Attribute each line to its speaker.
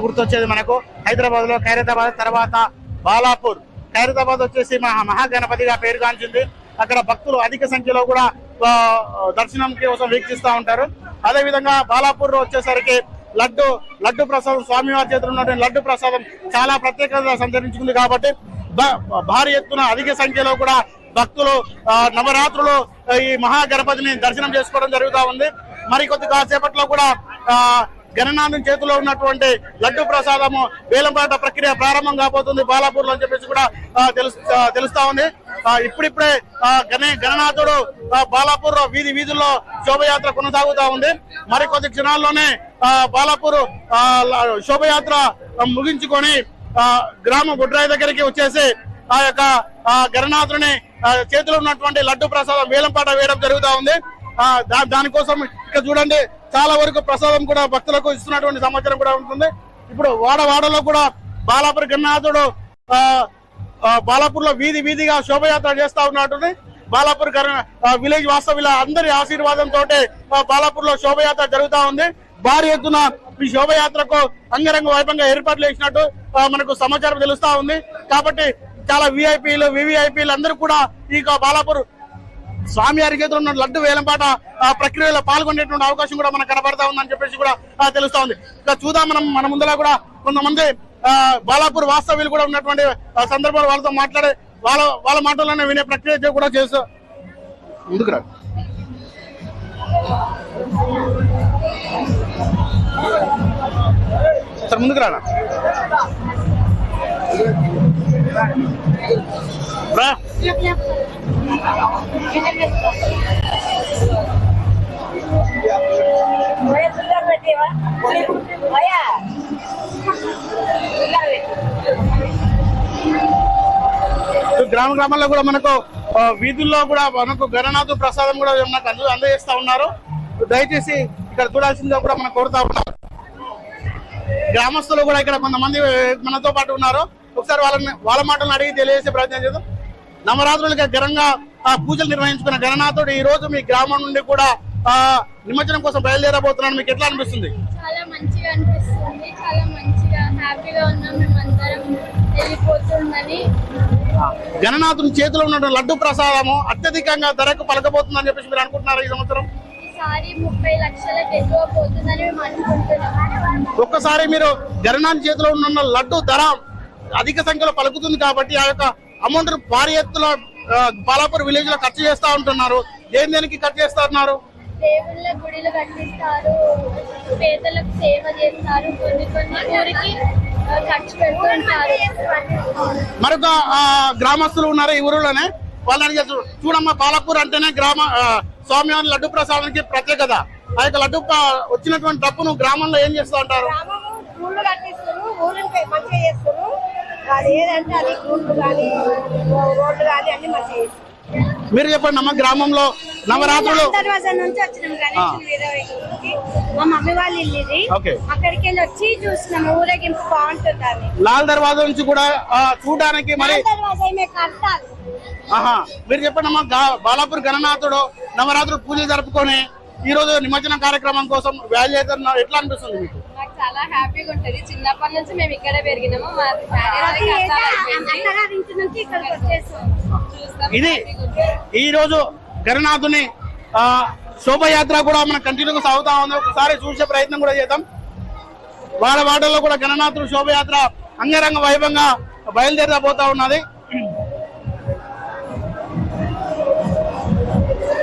Speaker 1: గుర్తొచ్చేది మనకు. హైదరాబాద్లో ఖైరతాబాద్ తర్వాత బాలాపూర్. ఖైరతాబాద్ వచ్చేసి మహా మహాగణపతిగా పేరుగాంచింది అక్కడ భక్తులు అధిక సంఖ్యలో కూడా దర్శనం కోసం వీక్షిస్తూ ఉంటారు. అదే విధంగా బాలాపూర్లో వచ్చేసరికి లడ్డు లడ్డు ప్రసాదం స్వామివారి చేతులు ఉన్నటువంటి లడ్డు ప్రసాదం చాలా ప్రత్యేకత సంతరించుకుంది కాబట్టి భారీ ఎత్తున అధిక సంఖ్యలో కూడా భక్తులు ఆ, నవరాత్రులు ఈ మహాగణపతిని దర్శనం చేసుకోవడం జరుగుతూ ఉంది. మరికొద్ది కాసేపట్లో కూడా ఆ, గణనాథం చేతిలో ఉన్నటువంటి లడ్డు ప్రసాదము వేలంపాట ప్రక్రియ ప్రారంభం కాబోతుంది. బాలాపూర్లో అని చెప్పేసి కూడా తెలుస్తా ఉంది. ఇప్పుడిప్పుడే గణే గణనాథుడు బాలాపూర్ వీధి వీధుల్లో శోభయాత్ర కొనసాగుతా ఉంది. మరి కొద్ది క్షణాల్లోనే బాలాపూర్ శోభయాత్ర ముగించుకొని గ్రామ బుడ్రాయి దగ్గరికి వచ్చేసి ఆ యొక్క ఆ గణనాథుని చేతిలో ఉన్నటువంటి లడ్డు ప్రసాదం వేలంపాట వేయడం జరుగుతా ఉంది. దా- దానికోసం ఇక్కడ చూడండి. చాలా వరకు ప్రసాదం కూడా భక్తులకు ఇస్తున్నటువంటి సమాచారం కూడా ఉంటుంది. ఇప్పుడు వాడ వాడలో కూడా బాలాపూర్ గణనాథుడు ఆ, బాలాపూర్లో వీధి వీధిగా శోభయాత్ర చేస్తా ఉన్నట్టుంది బాలాపూర్ విలేజ్ వాస్తవ్యుల అందరి ఆశీర్వాదంతో బాలాపూర్లో శోభయాత్ర జరుగుతా ఉంది. భారీ ఎత్తున ఈ శోభయాత్రకు అంగరంగ వైభవంగా ఏర్పాట్లు చేసినట్టు మనకు సమాచారం తెలుస్తా ఉంది. కాబట్టి చాలా విఐపీలు వివిఐపీలు అందరూ కూడా ఈ బాలాపూర్ స్వామి వారి ఉన్న లడ్డు వేలంపాట ప్రక్రియలో పాల్గొనేటువంటి అవకాశం కూడా మనకు కనబడతా ఉందని చెప్పేసి కూడా తెలుస్తా ఉంది. ఇంకా చూద్దాం మనం మన ముందర కూడా కొంతమంది ఆ, బాలాపూర్ వాస్తవ్యులు కూడా ఉన్నటువంటి సందర్భాలు వాళ్ళతో మాట్లాడే వాళ్ళ వాళ్ళ మాటల్లోనే వినే ప్రక్రియ కూడా చేస్తా. ముందుకు రా. సార్ ముందుకు రానా? గ్రామ గ్రామాల్లో కూడా మనకు వీధుల్లో కూడా మనకు గణనాథు ప్రసాదం కూడా మనకు అందజేస్తా ఉన్నారు. దయచేసి ఇక్కడ చూడాల్సిందిగా కూడా మనం కోరుతా ఉన్నాం. గ్రామస్తులు కూడా ఇక్కడ కొంతమంది మనతో పాటు ఉన్నారు. ఒకసారి వాళ్ళని వాళ్ళ మాటలను అడిగి తెలియజేసే ప్రయత్నం చేద్దాం. నవరాత్రులకి ఘనంగా ఆ, పూజలు నిర్వహించుకున్న గణనాథుడు ఈ రోజు మీ గ్రామం నుండి కూడా ఆ నిమజ్జనం కోసం బయలుదేరబోతున్నాను మీకు ఎట్లా అనిపిస్తుంది?
Speaker 2: చాలా మంచిగా అనిపిస్తుంది. చాలా మంచిగా హ్యాపీగా ఉన్నాం మేమందరం. వెళ్ళిపోతుందని.
Speaker 1: గణనాథుని చేతిలో ఉన్న లడ్డు ప్రసాదము అత్యధికంగా ధరకు పలకబోతుందని చెప్పేసి మీరు అనుకుంటున్నారు ఈ సంవత్సరం?
Speaker 2: ఈసారి ముప్పై లక్షలకు ఎక్కువ పోతుందని మేము అనుకుంటున్నాం.
Speaker 1: ఒక్కసారి మీరు గణనాథ్ చేతిలో ఉన్న లడ్డు ధర అధిక సంఖ్యలో పలుకుతుంది కాబట్టి ఆ యొక్క అమౌంట్ భారీ ఎత్తులో బాలాపూర్ విలేజ్లో ఖర్చు చేస్తా ఉంటున్నారు. దేని దేనికి ఖర్చు చేస్తా ఉన్నారు
Speaker 2: దేవుళ్ళ గుడిలు కట్టిస్తారు పేదలకు సేవ చేస్తారు కొన్ని కొన్ని ఊరికి ఆ, ఖర్చు పెడుతుంటారు
Speaker 1: మరొక గ్రామస్తులు ఉన్నారు ఈ ఊరిలోనే. వాళ్ళని చూడమ్మా బాలాపూర్ అంటేనే గ్రామ స్వామివారి లడ్డు ప్రసాదానికి ప్రత్యేకత. ఆ యొక్క లడ్డు వచ్చినటువంటి డబ్బును గ్రామంలో ఏం చేస్తూ ఉంటారు
Speaker 3: గ్రామము ఊళ్ళు కట్టిస్తారు ఊరిని మంచిగా చేస్తారు అది ఏదంటే అది గుళ్ళు కానీ రోడ్లు కానీ అన్ని చేస్తారు
Speaker 1: మీరు చెప్పండి అమ్మ గ్రామంలో నవరాత్రులు.
Speaker 3: దర్వాజా నుంచి వచ్చినాం మా మమ్మీ వాళ్ళ ఇల్లు ఇది.
Speaker 1: ఓకే.
Speaker 3: అక్కడికి వెళ్ళి వచ్చి చూసినాం ఊరేగింపు
Speaker 1: లాల్ దర్వాజా నుంచి కూడా చూడడానికి మరి
Speaker 3: దర్వాజా మేము కట్టాలి.
Speaker 1: ఆహా మీరు చెప్పండి అమ్మా బాలాపూర్ గణనాథుడు నవరాత్రులు పూజలు జరుపుకొని ఈ రోజు నిమజ్జనం కార్యక్రమం కోసం వ్యాలీ అవుతున్నారు ఎట్లా అనిపిస్తుంది మాకు?
Speaker 2: చాలా హ్యాపీగా ఉంటుంది. చిన్నప్పటి నుంచి మేము ఇక్కడే పెరిగినాము. మా
Speaker 1: ఇది. ఈ రోజు గణనాథుని ఆ, శోభయాత్ర కూడా మనం కంటిన్యూగా సాగుతా ఉంది. ఒకసారి చూసే ప్రయత్నం కూడా చేద్దాం. వాళ్ళ వాటల్లో కూడా గణనాథుడు శోభయాత్ర అంగరంగ వైభవంగా బయలుదేరబోతా ఉన్నది.